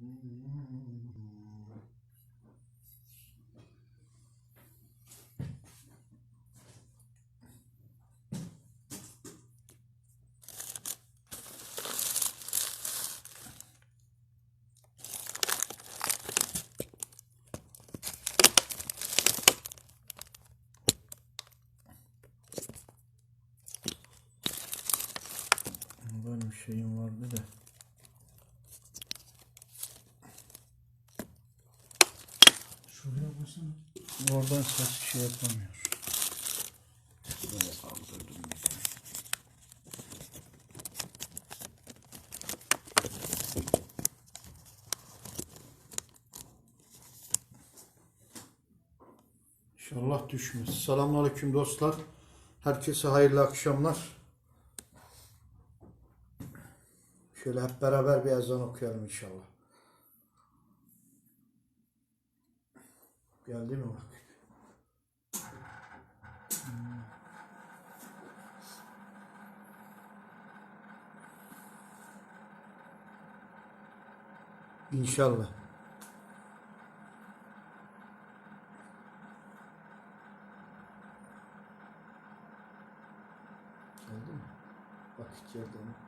Mm-hmm. Şuraya koysana. Oradan ses şey yapamıyor. Böyle kaldırdım. İnşallah düşmez. Selamünaleyküm dostlar. Herkese hayırlı akşamlar. Şöyle hep beraber bir ezan okuyalım inşallah. Geldi mi bak? İnşallah. Geldi mi? Vakit geldi mi?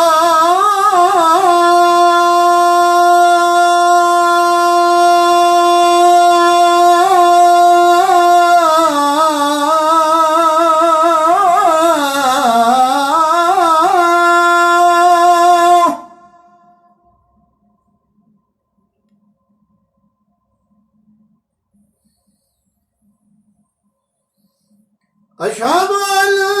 Eşhedü en la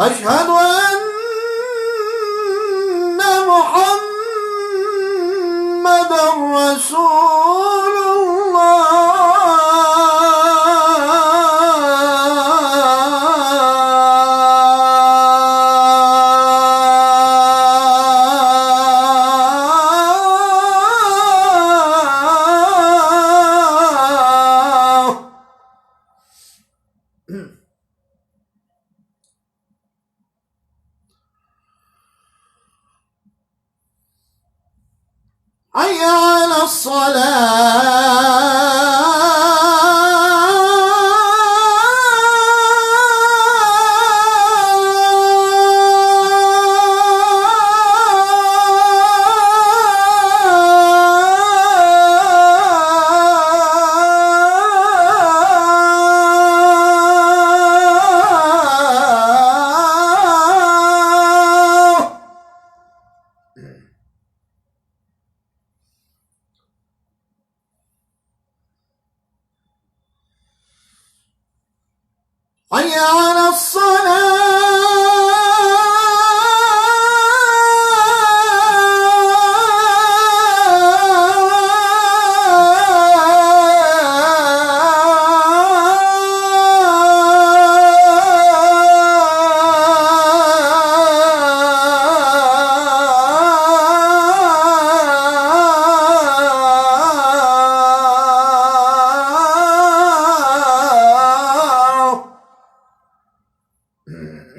أشهد أن محمدا رسول الله. الصلاة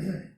Mm-hmm.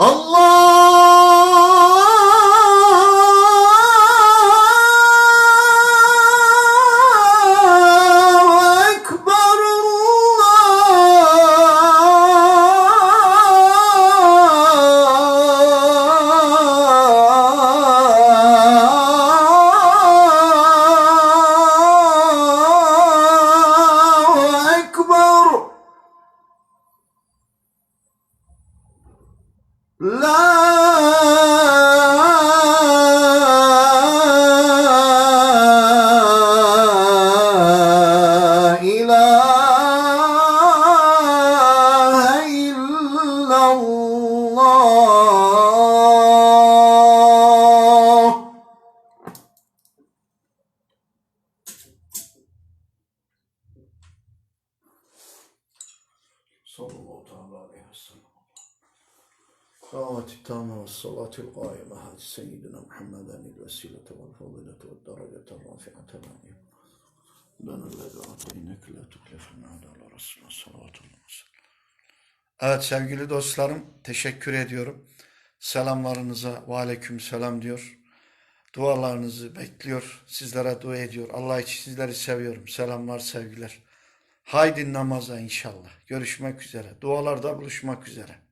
Allah لا التامة والصلاة القائمة على سيدنا محمد الوسيلة والفضيلة والدرجة الرافعة العظيمة لنا الذي أعطيناك لا تكلف المعاد على رسول صلوات الله وسلم Evet sevgili dostlarım teşekkür ediyorum. Selamlarınıza ve aleyküm selam diyor. Dualarınızı bekliyor. Sizlere dua ediyor. Allah için sizleri seviyorum. Selamlar sevgiler. Haydi namaza inşallah. Görüşmek üzere. Dualarda buluşmak üzere.